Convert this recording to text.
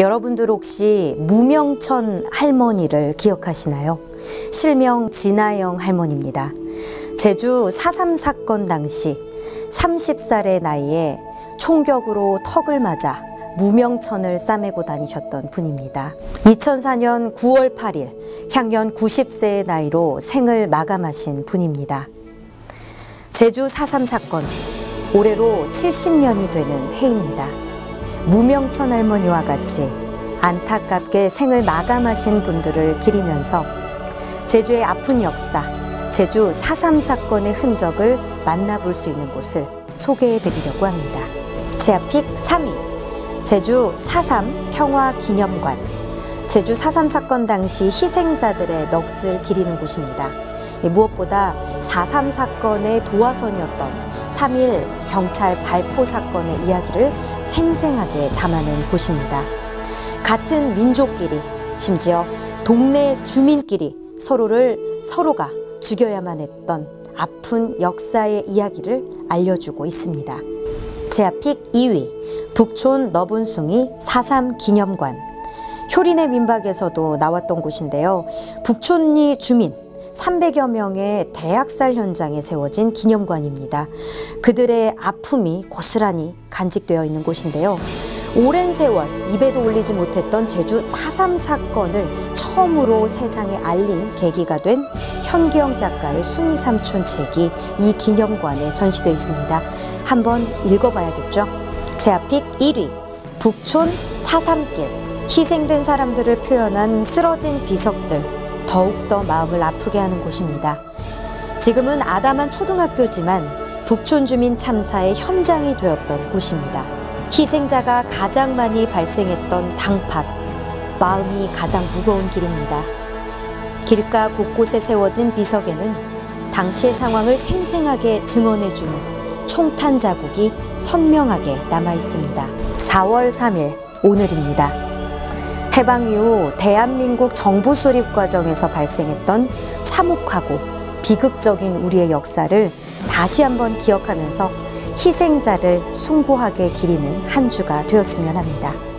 여러분들 혹시 무명천 할머니를 기억하시나요? 실명 진아영 할머니입니다. 제주 4.3 사건 당시 30살의 나이에 총격으로 턱을 맞아 무명천을 싸매고 다니셨던 분입니다. 2004년 9월 8일 향년 90세의 나이로 생을 마감하신 분입니다. 제주 4.3 사건 올해로 70년이 되는 해입니다. 무명천 할머니와 같이 안타깝게 생을 마감하신 분들을 기리면서 제주의 아픈 역사, 제주 4.3 사건의 흔적을 만나볼 수 있는 곳을 소개해 드리려고 합니다. 제아픽 3위, 제주 4.3 평화기념관. 제주 4.3 사건 당시 희생자들의 넋을 기리는 곳입니다. 무엇보다 4.3 사건의 도화선이었던 3.1 경찰 발포 사건의 이야기를 생생하게 담아낸 곳입니다. 같은 민족끼리, 심지어 동네 주민끼리 서로를 서로가 죽여야만 했던 아픈 역사의 이야기를 알려주고 있습니다. 제아픽 2위, 북촌 너분숭이 4.3 기념관. 효린의 민박에서도 나왔던 곳인데요. 북촌리 주민 300여 명의 대학살 현장에 세워진 기념관입니다. 그들의 아픔이 고스란히 간직되어 있는 곳인데요. 오랜 세월 입에도 올리지 못했던 제주 4.3 사건을 처음으로 세상에 알린 계기가 된 현기영 작가의 순이 삼촌 책이 이 기념관에 전시되어 있습니다. 한번 읽어봐야겠죠? 제아픽 1위 북촌 4.3길 희생된 사람들을 표현한 쓰러진 비석들 더욱더 마음을 아프게 하는 곳입니다. 지금은 아담한 초등학교지만 북촌 주민 참사의 현장이 되었던 곳입니다. 희생자가 가장 많이 발생했던 당팥, 마음이 가장 무거운 길입니다. 길가 곳곳에 세워진 비석에는 당시의 상황을 생생하게 증언해주는 총탄 자국이 선명하게 남아 있습니다. 4월 3일 오늘입니다. 해방 이후 대한민국 정부 수립 과정에서 발생했던 참혹하고 비극적인 우리의 역사를 다시 한번 기억하면서 희생자를 숭고하게 기리는 한 주가 되었으면 합니다.